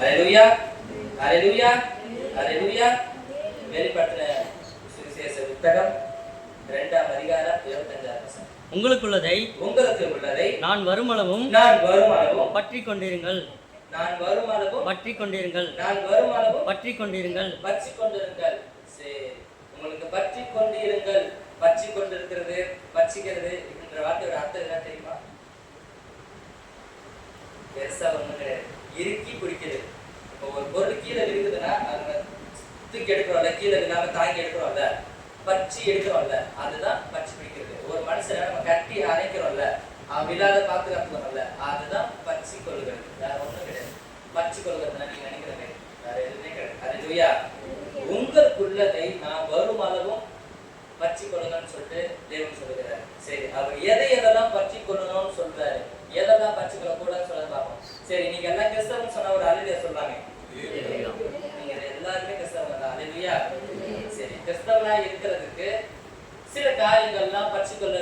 ஹalleluya ஹalleluya ஹalleluya வெளிப்படுத்தின சுவிசேஷ புத்தகம். இரண்டாம் அதிகாரம் இருபத்தஞ்சாம் வசனம். உங்களுக்குள்ளதை உங்களுக்கு உள்ளதை நான் வருமளவும் நான் வரும் அளவும் பற்றி கொண்டிருங்கள் நான் வரும் அளவும் பற்றி கொண்டிருங்கள் நான் வரும் அளவும் பற்றி கொண்டிருங்கள் பற்றி கொண்டிருங்கள் சரி. உங்களுக்கு பற்றி கொண்டிருங்கள் பற்றி கொண்டிருக்கிறது பற்றிக்கிறது என்ற வார்த்தையோட அர்த்தம் என்ன தெரியுமா? பெருசா ஒண்ணும் கிடையாது. இறுக்கி பிடிக்கிறது. இப்போ ஒரு பொருள் கீழே இருக்குதுன்னா அதை தூக்கி எடுக்கிறோம்ல கீழே இல்லாமல் தாங்கி எடுக்கிறோம்ல பற்றி எடுக்கிறோம்ல அதுதான் பற்றி பிடிக்கிறது. ஒரு மனுஷனை நம்ம கட்டி அரைக்கிறோம்ல அவன் இல்லாத பாதுகாத்துக்கிறோம்ல அதுதான் பச்சி கொள்கிறது வேற ஒண்ணும் கிடையாது. பச்சி கொள்கிறதுனா நீங்க நினைக்கிற மாதிரி வேற எதுவுமே கிடையாது. அதுலயா உங்களுக்குள்ளதை நான் வரும் அளவும் பச்சி கொள்ளுங்கன்னு சொல்லிட்டு தேவன் சொல்லுகிறார். சரி அவர் எதை எதெல்லாம் பச்சி கொள்ளணும்னு சொல்றாரு? எதெல்லாம் பற்றி கொள்ளக்கூடாதுன்னு சொல்ல பார்ப்போம். சரி நீங்க எல்லாம் கிறிஸ்தவன் சொன்ன ஒரு அலுவலியா சொல்றாங்க. நீங்க எல்லாருமே கிறிஸ்தவங்க தான் அலுவலியா சரி கிறிஸ்தவனா இருக்கிறதுக்கு சில காரியங்கள்லாம் பற்றி கொள்ள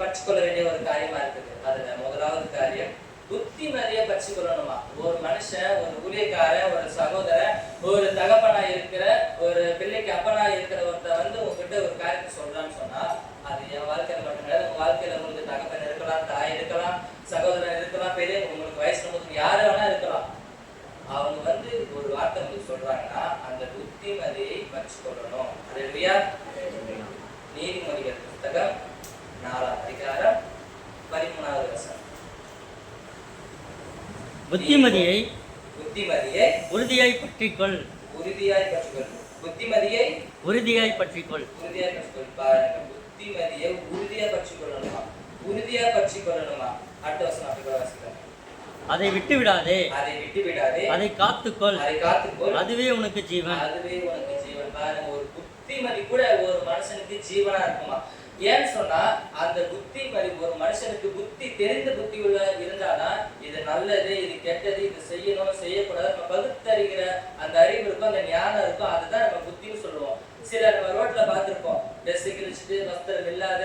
பற்றி கொள்ள வேண்டிய ஒரு காரியமா இருக்குது. அதுல முதலாவது காரியம் புத்திமதியை பற்றி கொள்ளணுமா ஒரு மனுஷன் ஒரு ஊழியக்காரன் ஒரு சகோதரன் ஒரு தகப்பனா இருக்கிற ஒரு பிள்ளைக்கு அப்பனா இருக்கிற ஒருத்தர் வந்து உங்ககிட்ட ஒரு காரியத்தை சொல்றான்னு சொன்னா அது என் வாழ்க்கையில மட்டும் கிடையாது உங்க வாழ்க்கையில உங்களுக்கு தகப்பன் இருக்கலாம் தாய் இருக்கலாம் சகோதரன் இருக்கலாம் பெரிய உங்களுக்கு வயசுல முதல் யாரு வேணா இருக்கலாம் அவங்க வந்து ஒரு வார்த்தை உங்களுக்கு சொல்றாங்கன்னா அந்த புத்திமதியை வச்சு கொள்ளணும் அதுலயா நீதிமொழிகள் புத்தகம் நாலாம் அதிகாரம் பதிமூணாவது வசனம் புத்திமதியை புத்திமதியை உறுதியாய் பற்றிக்கொள். உறுதியாய் கற்றுக்கொள் புத்திமதியை உறுதியாய் பற்றிக்கொள். உறுதியாய் கற்றுக்கொள் பாருங்க புத்திமதியை உறுதியா பற்றி கொள்ளணுமா உறுதியா பற்றி கொள்ளணுமா அடுத்த வசனம் அப்படி கூட வாசிக்கலாம். அதை விட்டு விடாதே அதை விட்டு விடாதே அதை காத்துக்கொள். அதை காத்துக்கொள். அதுவே உனக்கு ஜீவன். அதுவே உனக்கு ஜீவன். பாருங்க ஒரு புத்திமதி கூட ஒரு மனுஷனுக்கு ஜீவனா இருக்குமா? ஏன்னு சொன்னா அந்த புத்திமதி ஒரு மனுஷனுக்கு புத்தி தெரிந்த புத்தி உள்ள இருந்தாதான் இது நல்லது இது கெட்டது இது செய்யணும் செய்யக்கூடாது நம்ம பகுத்தறிகிற அந்த அறிவு இருக்கும் அந்த ஞானம் இருக்கும் அதுதான் நம்ம புத்தின்னு சொல்லுவோம். சில நம்ம ரோட்ல பார்த்திருப்போம். ட்ரெஸ் கிழிச்சிட்டு வஸ்திரம் இல்லாத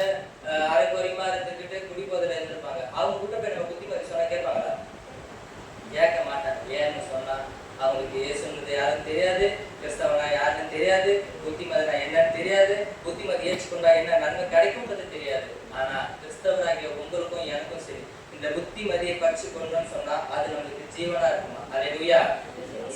அரைக்குறையுமா இருந்துக்கிட்டு குடிபோதில் இருந்திருப்பாங்க. அவங்க கிட்ட போய் நம்ம புத்திமதி சொன்னா கேட்பாங்களா? கேட்க மாட்டாங்க. ஏன்னு சொன்னா அவங்களுக்கு இயேசுன்றது யாரும் தெரியாது கிறிஸ்தவனா யாருன்னு தெரியாது புத்தி புத்திமதினா என்னன்னு தெரியாது புத்திமதி ஏற்றுக்கொண்டா என்ன? நன்மை கிடைக்கும்ன்றது தெரியாது. ஆனா கிறிஸ்தவனாகிய உங்களுக்கும் எனக்கும் சரி இந்த புத்தி மதியை பறிச்சு கொண்டோம்னு சொன்னா அது நம்மளுக்கு ஜீவனா இருக்குமா? அல்லேலூயா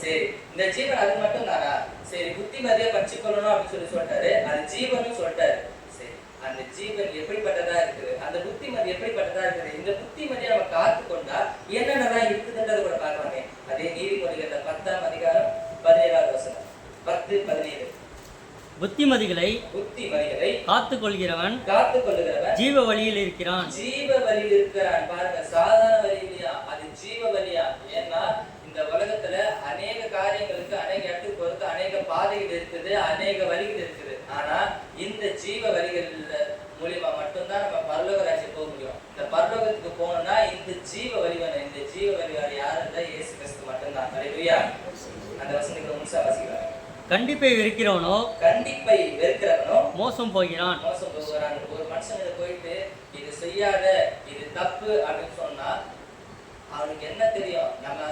சரி இந்த ஜீவன் அது மட்டும் தானா? சரி புத்திமதியை பறிச்சு கொள்ளணும் அப்படின்னு சொல்லி சொல்லிட்டாரு. அது ஜீவனும் சொல்லிட்டாரு. சரி அந்த ஜீவன் எப்படிப்பட்டதா இருக்குது? அந்த புத்திமதி எப்படிப்பட்டதா இருக்குது? இந்த புத்திமதியை நம்ம காத்து கொண்டா என்னென்னதான் இருக்குதுன்றது கூட பார்க்கலாமே. அதே நீதிமொழிகள் பத்தாம் அதிகாரம் பதினேழாவது வசனம். பத்து பதினேழு. புத்திமதிகளை புத்திமதிகளை காத்து கொள்கிறவன் காத்து கொள்ளுகிறவன் ஜீவ வழியில் இருக்கிறான். ஜீவ வழியில் இருக்கிறான். பாருங்க சாதாரண வழி இல்லையா அது ஜீவ வழியா ஏன்னா இந்த உலகத்துல அநேக காரியங்களுக்கு அநேக இடத்துக்கு பொறுத்து அநேக பாதைகள் இருக்குது அநேக வழிகள் இருக்குது. ஆனா இந்த ஜீவ வழிகள் மூலியமா மட்டும்தான் நம்ம பரலோக ராஜ்யம் போக முடியும். இந்த பரலோகத்துக்கு போகணும்னா இந்த ஜீவ வழி வேணும் இந்த ஜீவ வழி வேற யாரும் இல்லை இயேசு கிறிஸ்து மட்டும்தான். கண்டிப்பை வெறுக்கிறவனோ கண்டிப்பை வெறுக்கிறவனோ மோசம் போகிறான். மோசம் போகிறாங்க ஒரு மனுஷனுக்கு போயிட்டு இது செய்யாத இது தப்பு அப்படின்னு சொன்னா அவனுக்கு என்ன தெரியும்? நம்ம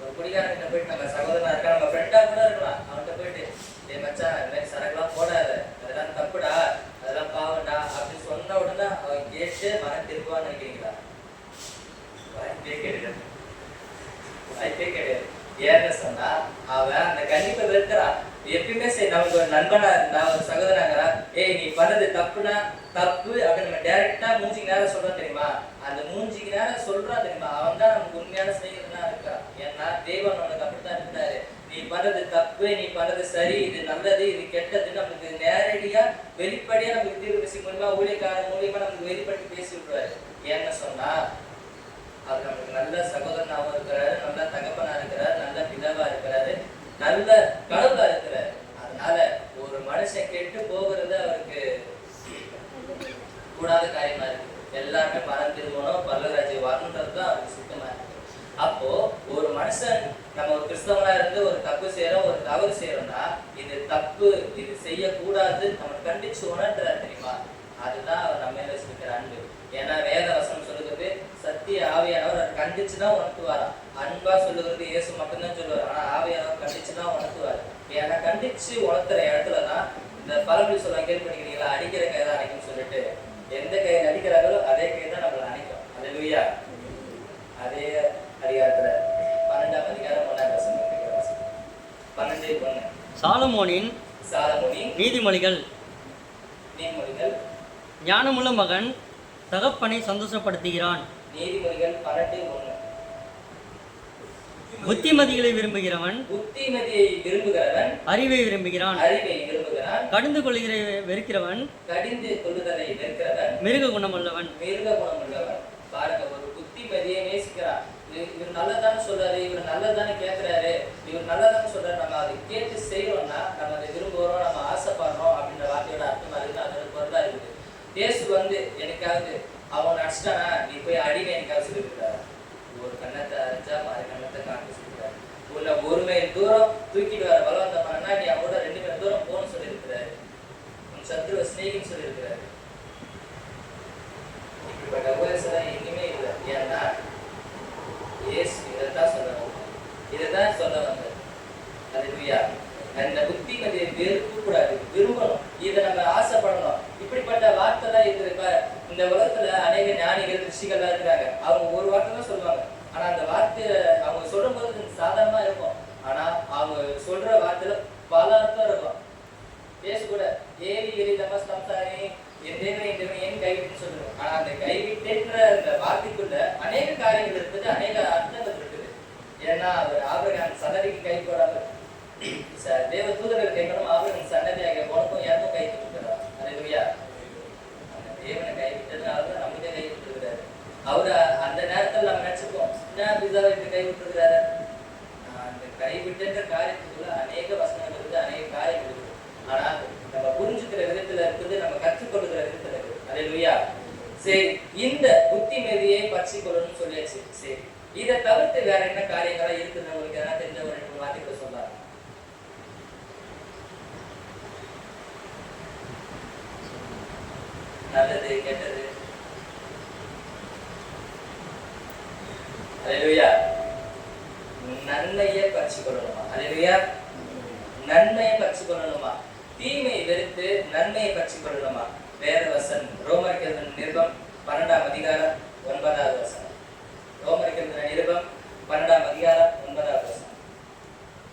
ஒரு குடிகாரங்கிட்ட போயிட்டு நம்ம சகோதரனா இருக்கா நம்ம ஃப்ரெண்டா கூட இருக்கலாம். அவன்கிட்ட போயிட்டு ஏ மச்சான் இந்த மாதிரி சரக்குலாம் போடாத. அதெல்லாம் தப்புடா. அதெல்லாம் பாவம்டா அப்படின்னு சொன்ன உடனே அவன் கேட்டு மனம் திருப்பான்னு நினைக்கிறீங்களா? வாய்ப்பே கிடையாது. வாய்ப்பே கிடையாது. ஏன்னு சொன்னா அவன் அந்த கண்டிப்பை வெறுக்கிறான். எப்பயுமே சரி நமக்கு ஒரு நண்பனா இருந்தா ஒரு சகோதரனாங்கிறா ஏய் நீ பண்ணது தப்புனா தப்பு அப்படின்னு நம்ம டைரக்டா மூஞ்சிக்கு நேரம் சொல்றோம் தெரியுமா? அந்த மூஞ்சிக்கு நேரம் சொல்றான் தெரியுமா? அவன் தான் நமக்கு உண்மையான ஸ்நேகிதனா இருக்கான். ஏன்னா தேவன் அவனுக்கு அப்படித்தான் இருந்தாரு. நீ பண்றது தப்பு நீ பண்றது சரி இது நல்லது இது கெட்டது நமக்கு நேரடியா வெளிப்படையா நமக்கு தீர்வு மூலியமா ஊழியக்காரன் மூலியமா நமக்கு வெளிப்பட்டு பேசி விடுவாரு. ஏன்னு சொன்னா அவர் நமக்கு நல்ல சகோதரனாகவும் இருக்கிறாரு நல்ல தகப்பனா இருக்கிறாரு நல்ல பிதாவா இருக்கிறாரு. நல்ல கடவுளா இருக்கிறார் அதனால ஒரு மனுஷன் கெட்டு போகிறது அவருக்கு கூடாத காரியமா இருக்கு. எல்லாருமே பணம் திருமணம் வரணுன்றது தான் அவருக்கு சுத்தமா இருக்கு. அப்போ ஒரு மனுஷன் நம்ம ஒரு கிறிஸ்தவனா இருந்து ஒரு தப்பு செய்யறோம் ஒரு தவறு செய்யறோம்னா இது தப்பு இது செய்யக்கூடாது நம்ம கண்டிச்சு தெரியுமா? அதுதான் அவர் நம்ம மேல வச்சிருக்கிற அன்பு. ஏன்னா வேத வசனம் சொல்லுகிறது சத்திய ஆவியானவர் கண்டிச்சுதான் உணர்த்துவாராம் அன்பா சொல்லுவது இயேசு மட்டும்தான் சொல்லுவார். ஆனால் ஆவியானவர் கண்டிச்சு தான் உணர்த்துவார். ஏன்னா கண்டிச்சு உணர்த்துற இடத்துல தான் இந்த பழமொழி சொல்ல கேள்விப்பட்டிருக்கீங்களா அடிக்கிற கை தான் அடிக்கும்னு சொல்லிட்டு எந்த கையில் அடிக்கிறாங்களோ அதே கை தான் நம்மளை அணைக்கும். அது லூயா அதே அதிகாரத்தில் பன்னெண்டாம் அதிகாரம் ஒன்றாம் வசனம் பன்னெண்டு ஒன்று சாலமோனின் சாலமோனின் நீதிமொழிகள். நீதிமொழிகள். ஞானமுள்ள மகன் தகப்பனை சந்தோஷப்படுத்துகிறான். நீதிமொழிகள் பன்னெண்டு ஒன்று புத்திமதிகளை விரும்புகிறவன் புத்திமதியை விரும்புகிறவன் அறிவை விரும்புகிறான் அறிவை விரும்புகிறான். கடிந்து கொள்கிற வெறுக்கிறவன் கடிந்து கொள்ளுதலை வெறுக்கிறவன். மிருக குணமுள்ளவன். மிருக குணம் உள்ளவன் பாருங்க ஒரு புத்திமதியை நேசிக்கிறான். இவர் நல்லதானே சொல்றாரு இவர் நல்லதானே கேட்கிறாரு இவர் நல்லதானே சொல்றாரு. நம்ம அதை கேட்டு செய்யறோம்னா நம்ம அதை விரும்புகிறோம் நம்ம ஆசைப்படுறோம் அப்படின்ற வார்த்தையோட அர்த்தமா இருக்குது அதோட பொருளா இருக்குது. இயேசு வந்து எனக்காவது அவன் நடிச்சிட்டானா நீ போய் அடின்னு எனக்காக சொல்லியிருக்கிறாரு ஒரு கண்ணத்தை அரைச்சா மறு கண்ணத்தை காட்ட சொல்லியிருக்காரு உன்னை ஒரு மைல் தூரம் தூக்கிட்டு வர பலவந்த பண்ணா நீ அவனோட ரெண்டு மைல் தூரம் போகணும்னு சொல்லியிருக்கிறாரு. உன் சத்ருவ ஸ்நேகின்னு சொல்லியிருக்கிறாரு. இப்படிப்பட்ட உபதேசம் எங்கேயுமே இல்லை. ஏன்னா ஏசு இதைத்தான் சொல்ல வந்தார் இதைத்தான் சொல்ல வந்தார். அல்லேலூயா அந்த புத்திமதியை வெறுக்க கூடாது விரும்பணும். இதை நம்ம ஆசைப்படணும். இப்படிப்பட்ட வார்த்தை தான் இது இப்ப இந்த உலகத்துல அநேக ஞானிகள் ரிஷிகள்லாம் இருக்காங்க. அவங்க ஒரு வார்த்தை தான் சொல்லுவாங்க. ஆனா அந்த வார்த்தை அவங்க சொல்லும் போது கொஞ்சம் சாதாரணமா இருக்கும் ஆனா அவங்க சொல்ற வார்த்தையில பல அர்த்தம் இருக்கும். இயேசு கூட ஏரி எரி தமஸ்தம்சாரி என் தேவனை என் தேவனை ஏன் கைவிட்டுன்னு சொல்லுவோம். ஆனா அந்த கைவிட்டுன்ற அந்த வார்த்தைக்குள்ள அநேக காரியங்கள் இருக்குது அநேக அர்த்தங்கள் இருக்குது. ஏன்னா அவர் ஆபிரகாம் சதவிக்கு கை போடாமல் ச- தேவ தூதர்கள் கைகளும் ஆபிரகாம் சன்னதியாக உனக்கும் எனக்கும் கை கொடுக்கிறார் அல்லேலூயா அந்த தேவனை கைவிட்டதுனால தான் நமக்கே கை விட்டுருக்கிறாரு அவரு அந்த நேரத்துல நம்ம நினைச்சுப்போம் என்ன பிதாவை இப்படி கை விட்டுருக்கிறாரு அந்த கைவிட்டுன்ற காரியத்துக்குள்ள அநேக வசனங்கள் இருக்குது அநேக காரியங்கள் இருக்குது ஆனா நம்ம புரிஞ்சுக்கிற விதத்துல இருக்குது நம்ம கற்றுக்கொள்ளுகிற விதத்துல இருக்குது அல்லேலூயா சரி இந்த புத்திமதியை பற்றி கொள்ளணும்னு சொல்லியாச்சு சரி இதை தவிர்த்து வேற என்ன காரியங்களா இருக்குன்னு உங்களுக்கு எதனா தெரிஞ்ச ஒரு ரெண்டு மூணு வார்த்தைகளை சொல்லலாம் நல்லது கெட்டது அல்லேலூயா நன்மையை பற்றி கொள்ளணுமா நன்மையை பற்றி கொள்ளணுமா தீமையை வெறுத்து நன்மையை பற்றி கொள்ளணுமா வேத வசன் ரோமர் நிருபம் பன்னெண்டாம் அதிகாரம் ஒன்பதாவது வசனம். ரோமர் நிருபம் பன்னெண்டாம் அதிகாரம் ஒன்பதாவது வசனம்.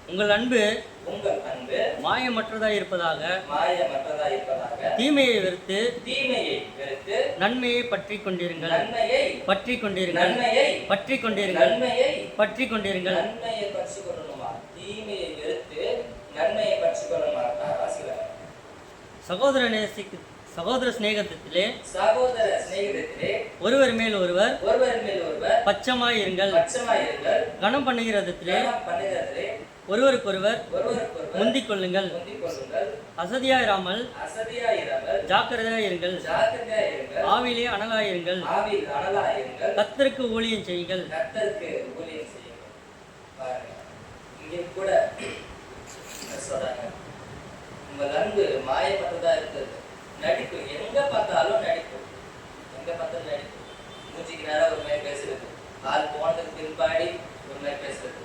உங்கள் அன்பு உங்கள் அன்பு மாயமற்றதாய் இருப்பதாக மாயமற்றதா இருப்பதாக தீமையை வெறுத்து தீமையை வெறுத்து நன்மையை பற்றி கொண்டிருங்கள். நன்மையை பற்றி கொண்டிருங்கள். நன்மையை பற்றி கொண்டிருங்கள். நன்மையை பற்றி கொண்டிருங்கள். நன்மையை பற்றி கொள்ளணுமா? தீமையை வெறுத்து நன்மையை பற்றி கொள்ளணுமா சகோதர நேசிக்கு சகோதர சிநேகத்திலே சகோதர சிநேகிதத்திலே ஒருவர் மேல் ஒருவர் ஒருவர் மேல் ஒருவர் பச்சமாய் இருங்கள் பட்சமாயிருங்கள் கனம் பண்ணுகிறதிலே கனம் பண்ணுகிறதிலே ஒருவருக்கொருவர் முந்திக் கொள்ளுங்கள் அசதியாயிராமல் அசதியாயிராமல் ஜாக்கிரதையாயிருங்கள். ஆவிலே அனலாயிருங்கள். கத்தருக்கு ஊழியம் செய்யுங்கள். கர்த்தருக்கு ஊழியம் செய்யுங்கள் இங்கே கூட சொல்றாங்க உங்கள் அன்பு மாயமற்றதா இருக்குது நடிப்பு எங்க பார்த்தாலும் நடிப்பு எங்க பார்த்தாலும் நடிப்பு மூஞ்சிக்கு நேரம் ஒரு மாதிரி பேசுறது. ஆள் போனதுக்கு பின்பாடி ஒரு மாதிரி பேசுறது.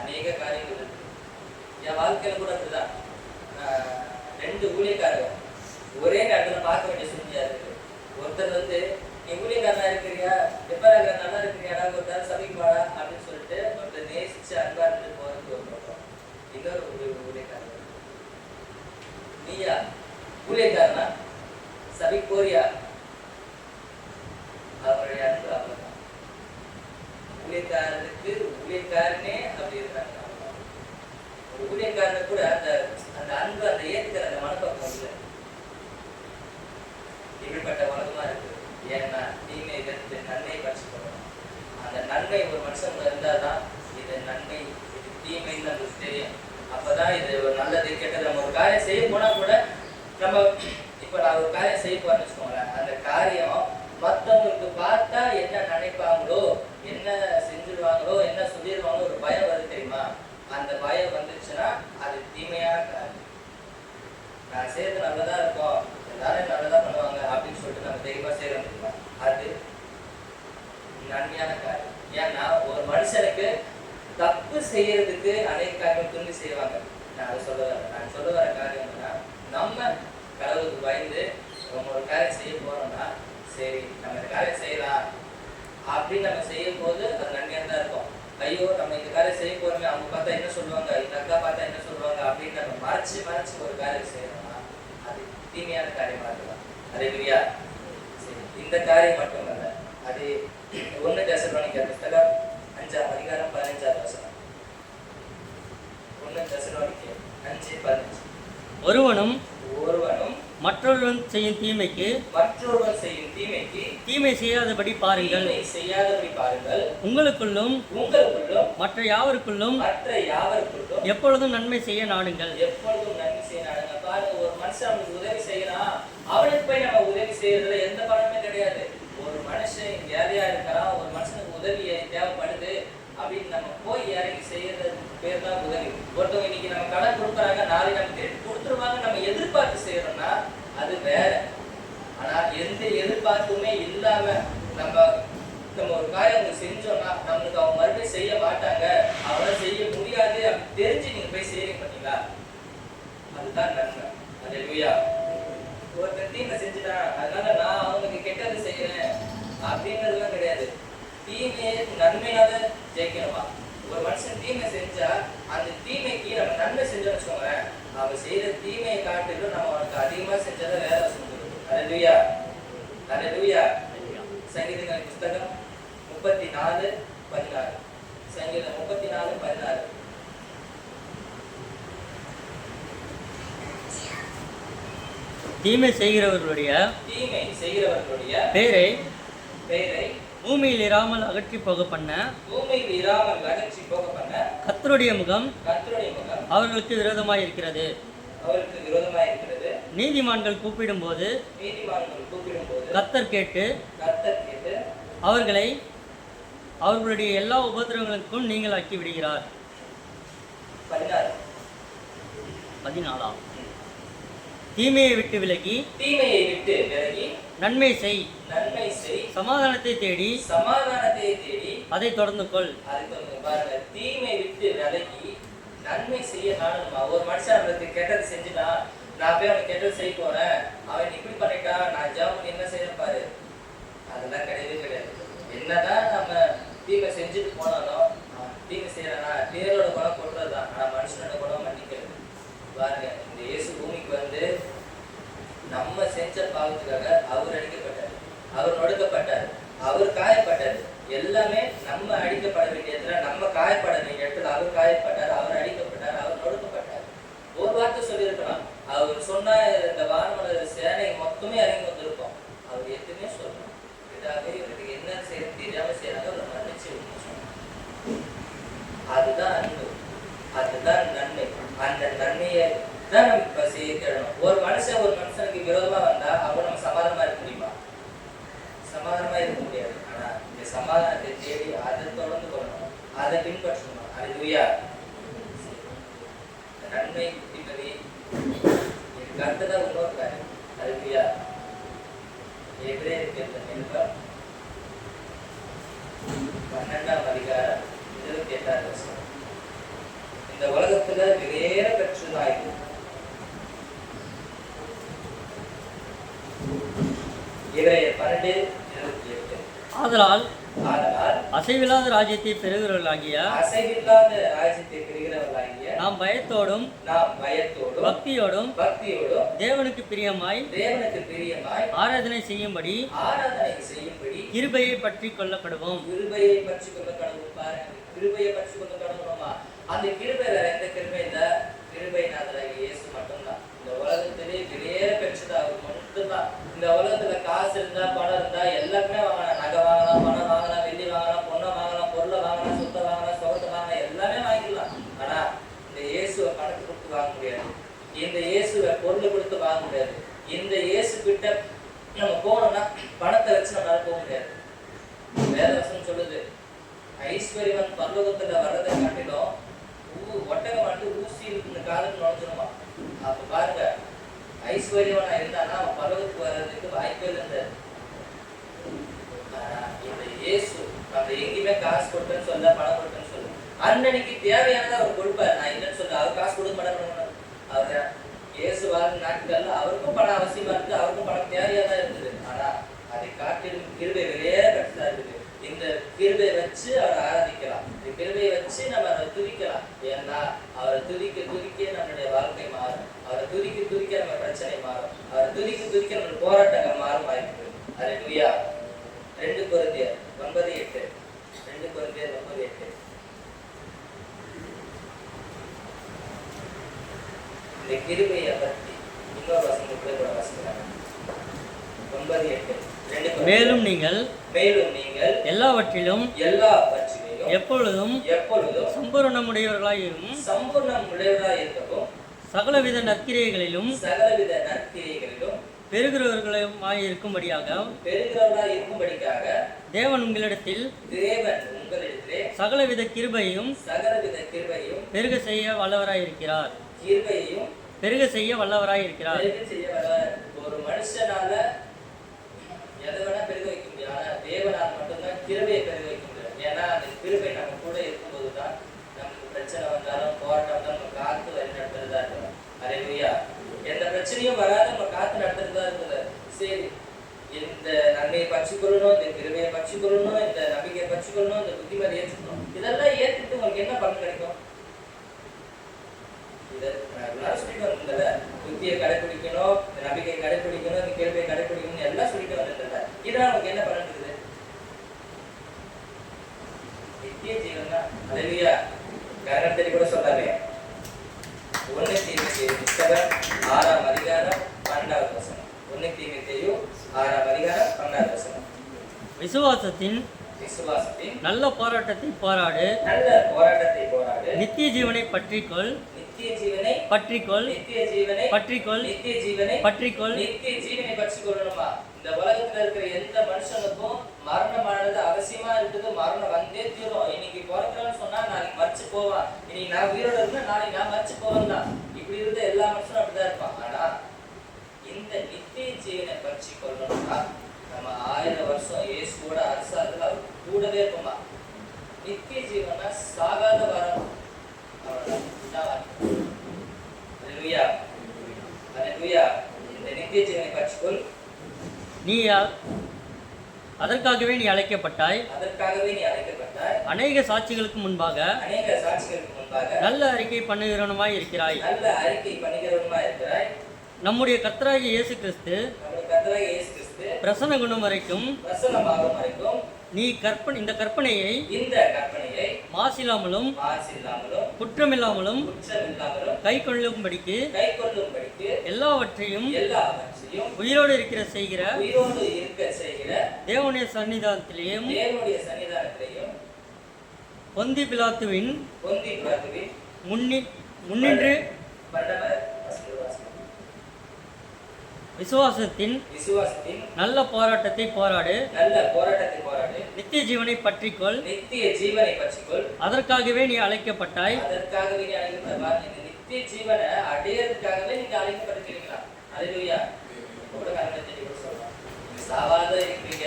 அநேக காரியங்கள் இருக்கு. என் வாழ்க்கையில கூட அப்படிதான். ரெண்டு ஊழியக்காரங்க. ஒரே நேரத்தில் பார்க்க வேண்டிய சூழ்நிலையா இருக்கு ஒருத்தர் வந்து நீ ஊழியக்காரனா இருக்கிறியா எப்ப இருக்கிற நல்லா இருக்கிறியாடா ஒரு நேரம் சபைக்கு வாடா அப்படின்னு சொல்லிட்டு ஒருத்தர் நேசிச்சு அன்பா இருந்து போறது ஒரு பக்கம் இன்னொரு ஊழிய- ஊழியக்காரர் நீயா ஊழியக்காரனா சபைக்கு போறியா அவருடைய அன்பு அவ்வளவுதான் ஊழியக்காரனுக்கு ஊழியக்காரனே அப்படி இருக்காங்க ஒரு ஊழியக்காரனை கூட அந்த அந்த அன்பு அந்த ஏத்துக்கிற அந்த மனப்பக்கம் இல்லை இப்படிப்பட்ட உலகமா இருக்கு ஏன்னா தீமை வெறுத்து நன்மை பற்றி கொள்ளணும் அந்த நன்மை ஒரு மனுஷன் இருந்தாதான் இது நன்மை இது தீமைன்னு நம்மளுக்கு தெரியும் அப்பதான் இது ஒரு நல்லது கெட்டது நம்ம ஒரு காரியம் செய்ய போனா கூட நம்ம இப்ப நான் ஒரு காரியம் செய்ய போறேன்னு வச்சுக்கோங்களேன். அந்த காரியம் மத்தவங்களுக்கு பார்த்தா என்ன நினைப்பாங்களோ என்ன செஞ்சிருவாங்களோ என்ன சொல்லிடுவாங்களோ ஒரு பயம் வருது தெரியுமா? அந்த பயம் வந்துச்சுன்னா அது தீமையான காரியம் நான் செய்யறது நல்லதா இருக்கும். எல்லாரும் நல்லதா பண்ணுவாங்க அப்படின்னு சொல்லிட்டு நம்ம தைரியமா செய்யறோம் தெரியுமா அது நன்மையான காரியம். ஏன்னா ஒரு மனுஷனுக்கு தப்பு செய்யறதுக்கு அநேக காரியம் துணி செய்வாங்க. நான் அதை சொல்ல வரேன். நான் சொல்ல வர காரியம் என்னன்னா நம்ம கடவுளுக்கு பயந்து நம்ம ஒரு காரியம் செய்ய போறோம்னா சரி நம்ம இந்த காரியம் செய்யலாம். அப்படின்னு நம்ம செய்யும் போது அது நன்மையாக தான் இருக்கும். ஐயோ நம்ம இந்த காரியம் செய்ய போகிறோமே அவங்க பார்த்தா என்ன சொல்லுவாங்க இந்த அக்கா பார்த்தா என்ன சொல்லுவாங்க அப்படின்னு நம்ம மறைச்சு மறைச்சு ஒரு காரியம் செய்யணும்னா அது தீமையான காரியமா இருக்கலாம் அதே மாதிரியா சரி இந்த காரியம் மட்டும் அல்ல அது ஒன்று தசரோனிக்க புஸ்தகம் அஞ்சாம் அதிகாரம் பதினஞ்சாவது வசனம் ஒன்று தசரோனிக்க அஞ்சு பதினஞ்சு ஒருவனும் ஒருவனும் மற்றொருவன் செய்யும் தீமைக்கு மற்றொருவன் செய்யும் தீமைக்கு தீமை செய்யாதபடி பாருங்கள். செய்யாதபடி பாருங்கள். உங்களுக்குள்ளும் உங்களுக்குள்ளும் மற்ற யாவருக்குள்ளும் மற்ற யாவருக்குள்ளும் எப்பொழுதும் நன்மை செய்ய நாடுங்கள். எப்பொழுதும் நன்மை செய்யறாங்க பாருங்க ஒரு மனுஷன் அவனுக்கு உதவி செய்யறான் அவனுக்கு போய் நம்ம உதவி செய்யறதுல எந்த பலனுமே கிடையாது. ஒரு மனுஷன் ஏழையா இருக்கிறான் ஒரு மனுஷனுக்கு உதவி தேவைப்படுது அப்படின்னு நம்ம போய் இறங்கி செய்யறது பேர் தான் உதவி. ஒருத்தவங்க இன்னைக்கு நம்ம கடன் கொடுக்குறாங்க நாளைக்கு நம்ம திருப்பி கொடுத்துருவாங்க நம்ம எதிர்பார்த்து செய்யறோம்னா அது வேற ஆனா எந்த எதிர்பார்ப்புமே இல்லாம நம்ம நம்ம ஒரு காரியம் அவங்க செஞ்சோம்னா நம்மளுக்கு அவங்க மறுபடியும் செய்ய மாட்டாங்க. அவங்கள செய்ய முடியாது அப்படி தெரிஞ்சு நீங்க போய் செய்யறீங்க பாத்தீங்களா அதுதான் நன்மை. அது லூயா ஒருத்தர் தீமை செஞ்சுட்டான் அதனால நான் அவங்களுக்கு கெட்டது செய்யறேன் அப்படின்றதுலாம் கிடையாது. தீமையை நன்மையால ஜெயிக்கணுமா? ஒரு மனுஷன் தீமை செஞ்சா அந்த தீமைக்கு நம்ம நன்மை செஞ்சோம்னு வச்சுக்கோங்களேன் அவன் செய்யற தீமையை காட்டிலும் நம்ம அவனுக்கு அதிகமா செஞ்சதை வேற சொல்லுது. அல்லேலூயா அல்லேலூயா சங்கீதங்களின் புஸ்தகம் முப்பத்தி நாலு பதினாறு. சங்கீதம் முப்பத்தி நாலு பதினாறு. தீமை செய்கிறவர்களுடைய தீமை செய்கிறவர்களுடைய பேரை பெயரை பூமியில் இராமல் அகற்றி போக பண்ண பூமியில் இராமல் அகற்றி போக பண்ண கர்த்தருடைய முகம் கர்த்தருடைய முகம் அவர்களுக்கு விரோதமாய் இருக்கிறது அவருக்கு விரோதமாக இருக்கிறது நீதிமான்கள் கூப்பிடும்போது கர்த்தர் கேட்டு அவர்களை அவர்களுடைய எல்லா உபத்திரவங்களுக்கும் நீங்கள் ஆக்கி விடுகிறார் பதினாலாம். தீமையை விட்டு விலகி தீமையை விட்டு விலகி நன்மை செய். நன்மை செய். சமாதானத்தை தேடி சமாதானத்தை தேடி அதை தொடர்ந்து கொள். தீமை விட்டு விலகி நன்மை செய்ய நாடணுமா ஒரு மனுஷன் கெட்டது செஞ்சுட்டான் நான் போய் அவனுக்கு கெட்டது செய்ய போறேன். அவன் இப்படி பண்ணிட்டான் நான் ஜாமன் என்ன செய்யப்பாரு பாரு. அதெல்லாம் கிடையவே கிடையாது. என்னதான் நம்ம தீமை செஞ்சுட்டு போனாலும் தீமை செய்யறானா தேரோட குணம் கொள்றதுதான். ஆனா மனுஷனோட குணம் மன்னிக்கிறது பாருங்க இந்த இயேசு பூமிக்கு வந்து நம்ம செஞ்ச பாவத்துக்காக அவர் அடிக்கப்பட்டார். அவர் நொடுக்கப்பட்டார் அவர் காயப்பட்டார். எல்லாமே நம்ம அடிக்கப்பட வேண்டிய இடத்துல நம்ம காயப்பட வேண்டிய இடத்துல அவர் காயப்பட்டார் அவர் அடிக்கப்பட்டார் அவர் நொடுக்கப்பட்டார் ஒரு வார்த்தை சொல்லியிருக்கலாம் அவர் சொன்னா இந்த வானமல சேனை மொத்தமே இறங்கி வந்திருக்கும் அவர் எதுவுமே சொல்லணும் இதாகவே இவருக்கு என்ன செய்ய தெரியாம செய்யறாங்க அவர் மன்னிச்சு விடணும் சொன்னார். அதுதான் அன்பு அதுதான் நன்மை அந்த நன்மையை தான் நம்ம இப்ப செய்ய தேடணும் ஒரு மனுஷன் ஒரு மனுஷனுக்கு விரோதமா வந்தா அவன் நம்ம சமாதானமா இருக்க முடியுமா சமாதானமா இருக்க முடியாது ஆனா இந்த சமாதானத்தை தேடி அதை தொடர்ந்து கொள்ளணும் அதை பின்பற்றணும் அது நன்மை புத்திமதி இதுக்கு அடுத்ததான் இன்னொரு காரியம் அது எதிரே இருக்கிற நிருபம் பன்னெண்டாம் அதிகாரம் இருபத்தி எட்டாவது வருஷம் இந்த உலகத்துல பன்னெண்டு இருபத்தி எட்டு. ஆதலால் அசைவில்லாத ராஜ்யத்தை பெறுகிறவர்களாகிய அசைவில்லாத ராஜ்யத்தை பெறுகிறவர்களாகிய நாம் பயத்தோடும் நாம் பயத்தோடும் பக்தியோடும் பக்தியோடும் தேவனுக்கு பிரியமாய் தேவனுக்கு பிரியமாய் ஆராதனை செய்யும்படி ஆராதனை செய்யும்படி கிருபையை பற்றி கொள்ளப்படுவோம். கிருபையை பற்றி கொள்ளப்படுவோம் பாருங்க. கிருபையை பற்றி கொள்ளப்படுவோமா? அந்த கிருபையில எந்த கிருபை? இந்த கிருபை நாதராக இயேசு மட்டும்தான். இந்த உலகத்திலே வெளியேற பெற்றது அவர் மட்டும்தான். இந்த உலகத்துல காசு இருந்தா பணம் இருந்தா எல்லாமே வாங்கலாம் நகை வாங்கலாம் பணம் வாங்கலாம் வெள்ளி வாங்கலாம் பொண்ணை வாங்கலாம் பொருளை வாங்கலாம் சொத்தை வாங்கலாம் சொகத்தை வாங்கலாம் எல்லாமே வாங்கிக்கலாம் ஆனா இந்த இயேசுவை பணத்தை கொடுத்து வாங்க முடியாது. இந்த இயேசுவை பொருளை கொடுத்து வாங்க முடியாது இந்த இயேசு கிட்ட நம்ம போனோம்னா பணத்தை வச்சு நம்மளால போக முடியாது வேதவசனம் சொல்லுது பரலோகத்துல வர்றதை காட்டிலும் ஊ- ஒட்டகம் வந்து ஊசி இந்த காலத்துல நுழைஞ்சிருமா? அப்ப பாருங்க ஐஸ்வர்யவனா இருந்தானா அவன் பரலோகத்துக்கு வர்றதுக்கு வாய்ப்பே இல்லை இந்த இயேசு நம்ம எங்கேயுமே காசு கொடுத்தேன்னு சொல்ல பணம் கொடுத்தேன்னு சொல்ல அன்னன்னைக்கு தேவையானதை அவர் கொடுப்பார். நான் இல்லைன்னு சொல்ல அவர் காசு கொடுக்க மாட்டேன் அவர் இயேசு வாழ்ந்த நாட்கள்ல அவருக்கும் பணம் அவசியமா இருக்கு அவருக்கும் பணம் தேவையா தான் இருந்தது ஆனா அதை காட்டிலும் கிருபை வெளியே கட்டுதா இருக்குது. இந்த கிருபை வச்சு அவரை ஆராதிக்க கிருபையை வச்சு நம்ம அவரை துதிக்கலாம். ஏன்னா அவரை துதிக்க துதிக்க நம்மளுடைய வாழ்க்கை மாறும். அவரை துதிக்க துதிக்க நம்ம பிரச்சனை மாறும். அவரை துதிக்க துதிக்க நம்ம போராட்டங்கள் மாறும் வாய்ப்பு அல்லேலூயா ரெண்டு குருந்தியர் ஒன்பது எட்டு. ரெண்டு குருந்தியர் ஒன்பது எட்டு. இந்த கிருபையை பற்றி இன்னொரு வசனம் கூட வாசிக்கிறாங்க. ஒன்பது எட்டு. மேலும் நீங்கள் மேலும் நீங்கள் எல்லாவற்றிலும் எல்லா எப்பொழுதும் எப்பொழுதும் சம்பூரணமுடையவர்களாயும் சம்பூர்ணம் உடையவராய் இருக்கவும் சகலவித நற்கிரியைகளிலும் சகலவித நற்கிரியைகளிலும் பெருகிறவர்களுமாய் இருக்கும்படியாக பெருகிறவராய் இருக்கும்படிக்காக தேவன் உங்களிடத்தில் தேவன் உங்களிடத்திலே சகலவித கிருபையும் சகலவித கிருபையும் பெருக செய்ய வல்லவராய் இருக்கிறார் கிருபையும் பெருக செய்ய வல்லவராய் இருக்கிறார் பெருக செய்ய வர ஒரு மனுஷனால எதை வேணா பெருக வைக்க முடியும். தேவனால் மட்டும்தான் கிருபையை பெருக வைக்க முடியும் ஏன்னா அந்த கிருபை நம்ம கூட இருக்கும்போது தான் நமக்கு பிரச்சனை வந்தாலும் போராட்டம் வந்தாலும் நம்ம காத்து வழி நடத்துறதா இருக்கணும். அலையா எந்த பிரச்சனையும் வராத நம்ம காத்து நடத்துறதா இருக்குது சரி இந்த நன்மையை பச்சுக்கொள்ளணும் இந்த கிருபையை பச்சுக்கொள்ளணும் இந்த நம்பிக்கையை பச்சுக்கொள்ளணும் இந்த புத்திமதி ஏற்றுக்கணும். இதெல்லாம் ஏத்துட்டு உங்களுக்கு என்ன பலன் கிடைக்கும்? இதை சொல்லிட்டு வந்ததில்ல புத்தியை கடைபிடிக்கணும் இந்த நம்பிக்கையை கடைபிடிக்கணும் இந்த கேள்வியை கடைபிடிக்கணும் எல்லாம் சொல்லிட்டு வந்ததில்ல இதெல்லாம் நமக்கு என்ன பலன் இருக்குது நித்திய ஜீவன் தான் அலையா கரணத்தடி கூட சொல்லாமே. ஒன்னு தீமைக்கு புத்தகம் ஆறாம் அதிகாரம் பன்னெண்டாவது வசனம். ஒன்னு தீமைத்தையும் ஆறாம் அதிகாரம் பன்னெண்டாவது வசனம். விசுவாசத்தின் விசுவாசத்தின் நல்ல போராட்டத்தை போராடு. நல்ல போராட்டத்தை போராடு. நித்திய ஜீவனை பற்றிக்கொள். நித்திய ஜீவனை பற்றிக்கொள். நித்திய ஜீவனை பற்றிக்கொள். நித்திய ஜீவனை பற்றிக்கொள். நித்திய ஜீவனை பற்றி கொள்ளணுமா இந்த உலகத்துல இருக்கிற எந்த மனுஷனுக்கும் மரணமானது அவசியமா இருக்குது மரணம் வந்தே தீரும் இன்னைக்கு பிறக்கிறேன்னு சொன்னா நாளைக்கு மறிச்சு போவான் இன்னைக்கு நான் உயிரோட இருந்தா நாளைக்கு நான் மறிச்சு போவேன் தான் இப்படி இருந்த எல்லா மனுஷனும் அப்படிதான் இருப்பான் ஆனா இந்த நித்திய ஜீவனை பற்றி கொள்ளணும்னா நம்ம ஆயிரம் வருஷம் இயேசுவோட அரசாங்கத்தில் அவர் கூடவே இருப்போமா? நித்திய ஜீவனா சாகாத வரம். நீ அதற்காகவே நீ அழைக்கப்பட்டாய். அதற்காகவே நீ அழைக்கப்பட்டாய். அநேக சாட்சிகளுக்கு முன்பாக அநேக சாட்சிகளுக்கு முன்பாக நல்ல அறிக்கை பண்ணுகிறவனுமாய் இருக்கிறாய். நல்ல அறிக்கை பண்ணுகிறவனுமா இருக்கிறாய். நம்முடைய கர்த்தராகிய இயேசு கிறிஸ்து பிரசன்ன குணம் வரைக்கும் நீ கற்பனை இந்த கற்பனையை இந்த கற்பனையை மாசில்லாமலும் குற்றமில்லாமலும் கை கொள்ளும்படிக்கு எல்லாவற்றையும் உயிரோடு இருக்கிற செய்கிற உயிரோடு இருக்க செய்கிற தேவனுடைய சன்னிதானத்திலேயும் தேவனுடைய சன்னிதானத்திலையும் பொந்தி பிலாத்துவின் பொந்தி முன்னி முன்னின்று. விசுவாசத்தின் விசுவாசத்தின் நல்ல போராட்டத்தை போராடு. நல்ல போராட்டத்தை போராடு. நித்திய ஜீவனை பற்றிக்கொள். நித்திய ஜீவனை பற்றிக்கொள். அதற்காகவே நீ அழைக்கப்பட்டாய். அதற்காகவே நீ அழைக்கப்பட்ட இந்த நித்திய ஜீவனை அடையறதுக்காகவே நீங்க அழைக்கப்பட்டிருக்கிறீங்களா அதுலயா கூட சொல்லலாம். சாவாத இருப்பீங்க.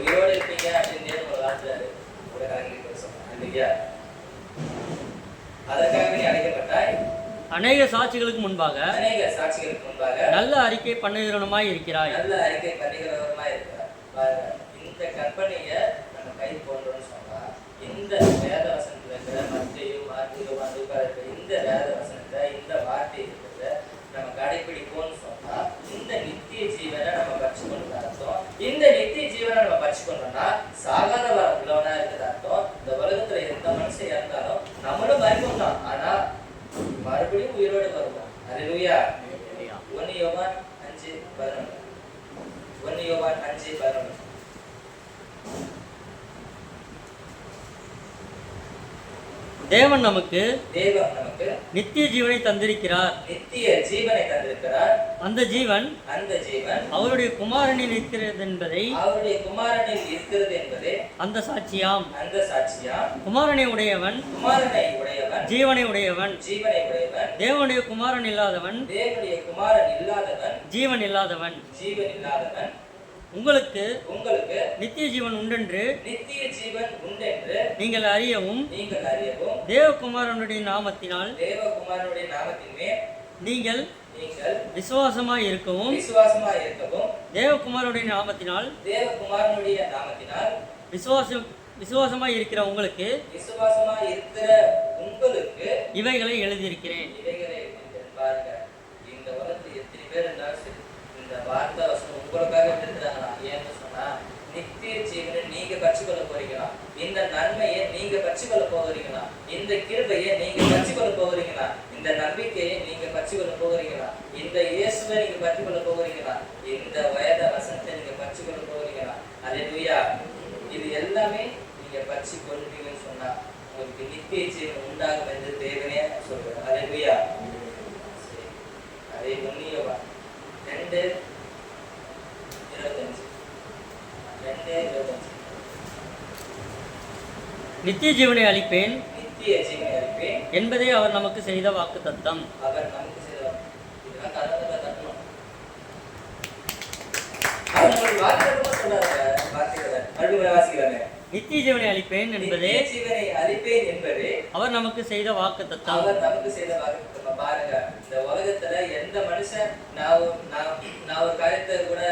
உயிரோட இருப்பீங்க அப்படின்னு ஒரு வார்த்தை கூட இல்லையா? அதற்காகவே அழைக்கப்பட்டாய். அநேக சாட்சிகளுக்கு முன்பாக அநேக சாட்சிகளுக்கு முன்பாக நல்ல அறிக்கை பண்ணுகிறவனுமாய் இருக்கிறாய். நல்ல அறிக்கை பண்ணுகிறவருமா இருக்கிறார் பாருங்க இந்த கற்பனையை நம்ம கை போன்றோம்னு சொன்னா இந்த வேத வசனத்துல இருக்கிற மத்தியும் மார்க்கு மதுக்கா இருக்கிற இந்த வேத வசனத்தை இந்த வார்த்தை இருக்கிறத நம்ம கடைபிடிப்போம்னு சொன்னா இந்த நித்திய ஜீவனை நம்ம பறிச்சுக்கொண்டு அர்த்தம். இந்த நித்திய ஜீவனை நம்ம பறிச்சுக்கொண்டோம்னா சாகாத வரம் உள்ளவனா இருக்கிற அர்த்தம் இந்த உலகத்துல எந்த மனுஷன் இறந்தாலும் நம்மளும் மறிப்போம் தான் ஆனா மறுபடியும் உயிரோடு வருவோம் அல்லேலூயா ஒன்னு யோவான் அஞ்சு பதினொன்று ஒன்னு யோவான் அஞ்சு பதினொன்று தேவன் நமக்கு தேவன் நமக்கு நித்திய ஜீவனை தந்திருக்கிறார். நித்திய ஜீவனை தந்திருக்கிறார். அந்த ஜீவன் அந்த ஜீவன் அவருடைய குமாரனில் இருக்கிறது என்பதை அவருடைய குமாரனில் இருக்கிறது என்பதே அந்த சாட்சியாம். அந்த சாட்சியா குமாரனை உடையவன் குமாரனை உடையவன். ஜீவனை உடையவன் ஜீவனை உடையவன். தேவனுடைய குமாரன் இல்லாதவன் தேவனுடைய குமாரன் இல்லாதவன். ஜீவன் இல்லாதவன் ஜீவன் இல்லாதவன். உங்களுக்கு உங்களுக்கு நித்திய ஜீவன் உண்டென்று நித்திய ஜீவன் உண்டென்று நீங்கள் அறியவும் நீங்கள் அறியவும் தேவகுமாரனுடைய நாமத்தினால் தேவகுமாரனுடைய நாமத்தின் மேல் நீங்கள் நீங்கள் விசுவாசமாய் இருக்கவும் விசுவாசமாய் இருக்கவும் தேவகுமாரனுடைய நாமத்தினால் தேவகுமாரனுடைய நாமத்தினால் விசுவாசம் விசுவாசமாய் இருக்கிற உங்களுக்கு விசுவாசமாய் இருக்கிற உங்களுக்கு இவைகளை எழுதியிருக்கிறேன் இவைகளை. பாருங்க இந்த உலகத்துல எத்தனை பேர் இருந்தாலும் சரி வார்த்தை வசனம் உங்களுக்காக எழுதுறாங்களா ஏன்னு சொன்னா நித்திய ஜீவனை நீங்க பற்றிக்கொள்ள போறீங்களா? இந்த நன்மையை நீங்க பற்றிக்கொள்ள போகிறீங்களா? இந்த கிருபையை நீங்க பற்றிக்கொள்ள போகிறீங்களா? இந்த நம்பிக்கையை நீங்க பற்றிக்கொள்ள போகிறீங்களா? இந்த இயேசுவை நீங்க பற்றிக்கொள்ள போகிறீங்களா? இந்த வயத வசனத்தை நீங்க பற்றிக்கொள்ள போகிறீங்களா? அல்லேலூயா இது எல்லாமே நீங்க பற்றி கொள்வீங்கன்னு சொன்னா உங்களுக்கு நித்திய ஜீவன் உண்டாகும் என்று தேவனே சொல்றாரு. அதே சரி. அதே ஒன்னியவா ரெண்டு நித்திய ஜீவனை அளிப்பேன். நித்திய ஜீவனை அளிப்பேன். என்பதே அவர் நமக்கு செய்த மறுபடியும் வாசிக்கிறாங்க நித்திய ஜீவனை அளிப்பேன் என்பதே அளிப்பேன் என்பது அவர் நமக்கு செய்த வாக்குத்தத்தம். அவர் நமக்கு செய்த வாக்குத்தத்தம்? பாருங்க இந்த உலகத்துல எந்த மனுஷன் நான் நான் ஒரு காரியத்தை கூட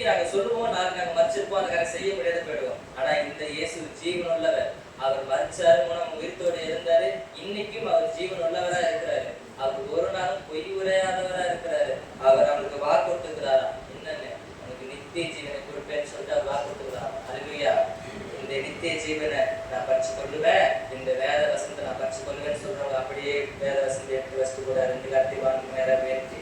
இன்னைக்கு நாங்க சொல்லுவோம் நாளைக்கு நாங்க மறிச்சிருப்போம் அந்த காரியம் செய்ய முடியாது போயிடுவோம். ஆனா இந்த இயேசு ஜீவன் உள்ளவர். அவர் மறிச்சாரு மூலம் உயிர்த்தோடு இருந்தாரு இன்னைக்கும் அவர் ஜீவன் உள்ளவரா இருக்கிறாரு. அவர் ஒரு நாளும் பொய் உரையாதவரா இருக்கிறாரு. அவர் நம்மளுக்கு வாக்கு கொடுத்துக்கிறாரா என்னன்னு? உனக்கு நித்திய ஜீவனை கொடுப்பேன்னு சொல்லிட்டு அவர் வாக்கு கொடுத்துக்கிறாரா அதுலையா இந்த நித்திய ஜீவனை நான் பறிச்சு கொள்ளுவேன் இந்த வேத வசனத்தை நான் பறிச்சு கொள்ளுவேன்னு சொல்றவங்க அப்படியே வேத வசனத்தை எடுத்து வச்சுட்டு கூட ரெண்டு கார்த்தி வாங்க நேரம் வேண்டி